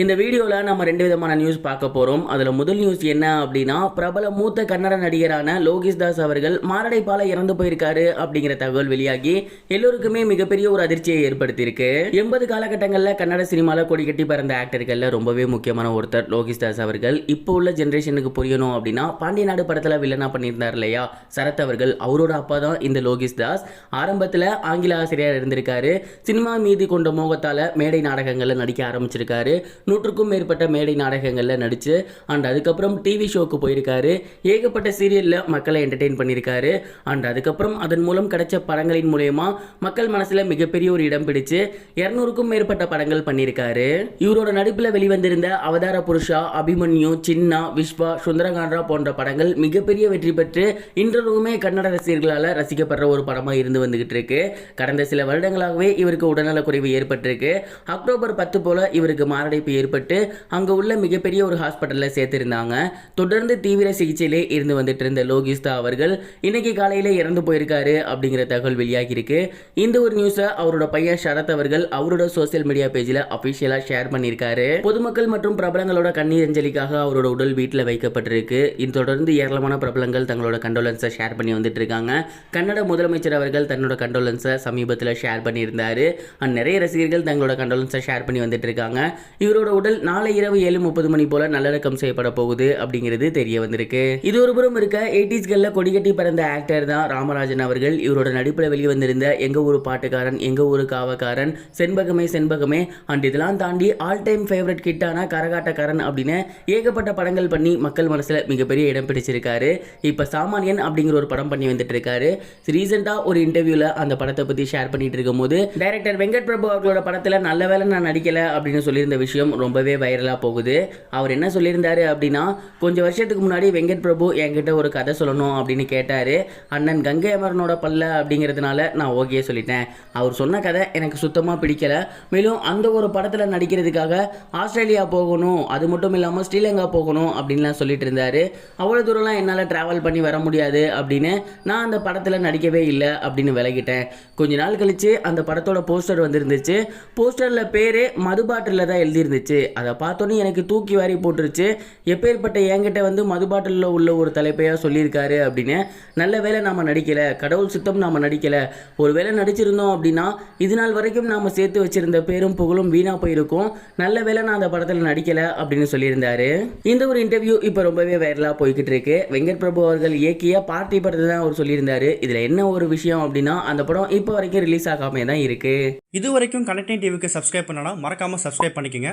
இந்த வீடியோவில் நம்ம ரெண்டு விதமான நியூஸ் பார்க்க போகிறோம் அதில் முதல் நியூஸ் என்ன அப்படின்னா பிரபல மூத்த கன்னட நடிகரான லோகேஷ் தாஸ் அவர்கள் மாரடைப்பால இறந்து போயிருக்காரு அப்படிங்கிற தகவல் வெளியாகி எல்லோருக்குமே மிகப்பெரிய ஒரு அதிர்ச்சியை ஏற்படுத்தியிருக்கு. எண்பது காலகட்டங்களில் கன்னட சினிமாவில் கொடி கட்டி பிறந்த ஆக்டர்களில் ரொம்பவே முக்கியமான ஒருத்தர் லோகேஷ் தாஸ் அவர்கள். இப்போ உள்ள ஜென்ரேஷனுக்கு புரியணும் அப்படின்னா பாண்டிய நாடு படத்தில் வில்லனா பண்ணியிருந்தார் இல்லையா? சரத் அவர்கள் அவரோட அப்பா தான் இந்த லோகேஷ் தாஸ். ஆரம்பத்தில் ஆங்கில ஆசிரியர் இருந்திருக்காரு. சினிமா மீது கொண்ட மோகத்தால் மேடை நாடகங்களில் நடிக்க ஆரம்பிச்சிருக்காரு. நூற்றுக்கும் மேற்பட்ட மேடை நாடகங்களில் நடித்து அண்ட் அதுக்கப்புறம் டிவி ஷோக்கு போயிருக்காரு. ஏகப்பட்ட சீரியலில் மக்களை என்டர்டெயின் பண்ணியிருக்காரு. அண்ட் அதுக்கப்புறம் அதன் மூலம் கிடைச்ச படங்களின் மூலயமா மக்கள் மனசில் மிகப்பெரிய ஒரு இடம் பிடிச்சு இரநூறுக்கும் மேற்பட்ட படங்கள் பண்ணியிருக்காரு. இவரோட நடிப்பில் வெளிவந்திருந்த அவதார புருஷா அபிமன்யு சின்னா விஸ்வா சுந்தரகாண்டா போன்ற படங்கள் மிகப்பெரிய வெற்றி பெற்று இன்றளவுமே கன்னட ரசிகர்களால் ரசிக்கப்படுற ஒரு படமாக இருந்து வந்துகிட்டு இருக்கு. கடந்த சில வருடங்களாகவே இவருக்கு உடல்நலக்குறைவு ஏற்பட்டிருக்கு. அக்டோபர் பத்து போல இவருக்கு மாரடைப்பு ஏற்பட்டு அங்கே உள்ள மிகப்பெரிய ஒரு ஹாஸ்பிட்டலில் சேர்த்திருந்தாங்க தொடர்ந்து தீவிர சிகிச்சையிலே இருந்து வந்துட்டு இருந்த லோகிஸ்தா அவர்கள் இன்னைக்கு காலையில் இறந்து போயிருக்காரு அப்படிங்கிற தகவல் வெளியாகியிருக்கு இந்த ஒரு நியூஸை அவரோட பையன் சரத் அவர்கள் அவரோட சோசியல் மீடியா பேஜில் அஃபிஷியலாக ஷேர் பண்ணியிருக்காரு பொதுமக்கள் மற்றும் பிரபலங்களோட கண்ணீர் அஞ்சலிக்காக அவரோட உடல் வீட்டில் வைக்கப்பட்டிருக்கு இது தொடர்ந்து ஏராளமான பிரபலங்கள் தங்களோட கண்டோலன்ஸை ஷேர் பண்ணி வந்துட்டு இருக்காங்க கன்னட முதலமைச்சர் அவர்கள் தன்னோட கண்டோலன்ஸை சமீபத்தில் ஷேர் பண்ணியிருந்தார் நிறைய ரசிகர்கள் தங்களோட கண்டோலன்ஸை ஷேர் பண்ணி வந்துட்டு இருக்காங்க இவரோட உடல் நாளை இரவு ஏழு முப்பது மணி போல நல்லடக்கம் செய்யப்பட போகுது அப்படிங்கிறது தெரிய வந்திருக்கு. இது ஒரு புறம் இருக்க எயிட்டிஸ்களில் கொடிகட்டி பிறந்த ஆக்டர் தான் ராமராஜன் அவர்கள். இவரோட நடிப்பில் வெளிவந்திருந்த எங்க ஊர் பாட்டுக்காரன் எங்க ஊரு காவக்காரன் செண்பகமே செண்பகமே அண்ட் இதெல்லாம் தாண்டி ஆல் டைம் ஃபேவரட் கிட்டான கரகாட்டக்காரன் அப்படின்னு ஏகப்பட்ட படங்கள் பண்ணி மக்கள் மனசுல மிகப்பெரிய இடம் பிடிச்சிருக்காரு. இப்போ சாமானியன் அப்படிங்கிற ஒரு படம் பண்ணி வந்துட்டு இருக்காரு ரீசெண்டாக ஒரு இன்டர்வியூவில் அந்த படத்தை பற்றி ஷேர் பண்ணிட்டு இருக்கும்போது டைரக்டர் வெங்கட் பிரபு அவர்களோட படத்தில் நல்ல வேளை நான் நடிக்கலை அப்படின்னு சொல்லியிருந்த விஷயம் ரொம்பவே வைரலாக போகுது. அவர் என்ன சொல்லியிருந்தார் அப்படின்னா கொஞ்சம் வருஷத்துக்கு முன்னாடி வெங்கட் பிரபு என்கிட்ட ஒரு கதை சொல்லணும் அப்படின்னு கேட்டார். அண்ணன் கங்கை அமரனோட பல்ல அப்படிங்கிறதுனால நான் ஓகே சொல்லிட்டேன். அவர் சொன்ன கதை எனக்கு சுத்தமாக பிடிக்கல. மேலும் அந்த ஒரு படத்தில் நடிக்கிறதுக்காக ஆஸ்திரேலியா போகணும் அது மட்டும் இல்லாமல் ஸ்ரீலங்கா போகணும் அப்படின்லாம் சொல்லிட்டு இருந்தார். அவ்வளோ தூரம்லாம் என்னால் ட்ராவல் பண்ணி வர முடியாது அப்படின்னு நான் அந்த படத்தில் நடிக்கவே இல்லை அப்படின்னு விலகிட்டேன். கொஞ்ச நாள் கழித்து அந்த படத்தோட போஸ்டர் வந்துருந்துச்சு. போஸ்டரில் பேரே மது பாட்டிலில் தான் எழுதியிருந்துச்சு. அதை பார்த்தோன்னே எனக்கு தூக்கி வாரி போட்டுருச்சு. எப்பேற்பட்ட என்கிட்ட வந்து மது பாட்டிலில் உள்ள ஒரு தலைப்பையாக சொல்லியிருக்காரு அப்படின்னு. நல்ல வேளை நாம் நடிக்கலை. கடவுள் சுத்தம் நாம் நடிக்கலை. ஒரு வேளை நடிச்சிருந்தோம் அப்படின்னா இது நாள் வரைக்கும் நாம் சேர்த்து வச்சிருந்த பேரும் புகழும் வீணாக போயிருக்கும். நல்ல வேளை நான் அந்த படத்தில் நடிக்கலை அப்படின்னு சொல்லியிருந்தாரு. இந்த ஒரு இன்டர்வியூ இப்போ ரொம்பவே வைரலாக போய்கிட்டு இருக்கு வெங்கட் பிரபு அவர்கள் இயக்கிய பார்ட்டி படத்தை தான் அவர் சொல்லியிருந்தாரு. இதில் என்ன ஒரு விஷயம் அப்படின்னா அந்த படம் இப்போ வரைக்கும் ரிலீஸ் ஆகாமே தான் இருக்கு. இது வரைக்கும் கனெக்டிங் டிவிக்கு சப்ஸ்கிரைப் பண்ணனா மறக்காமல் சப்ஸ்கிரைப் பண்ணிக்கோங்க.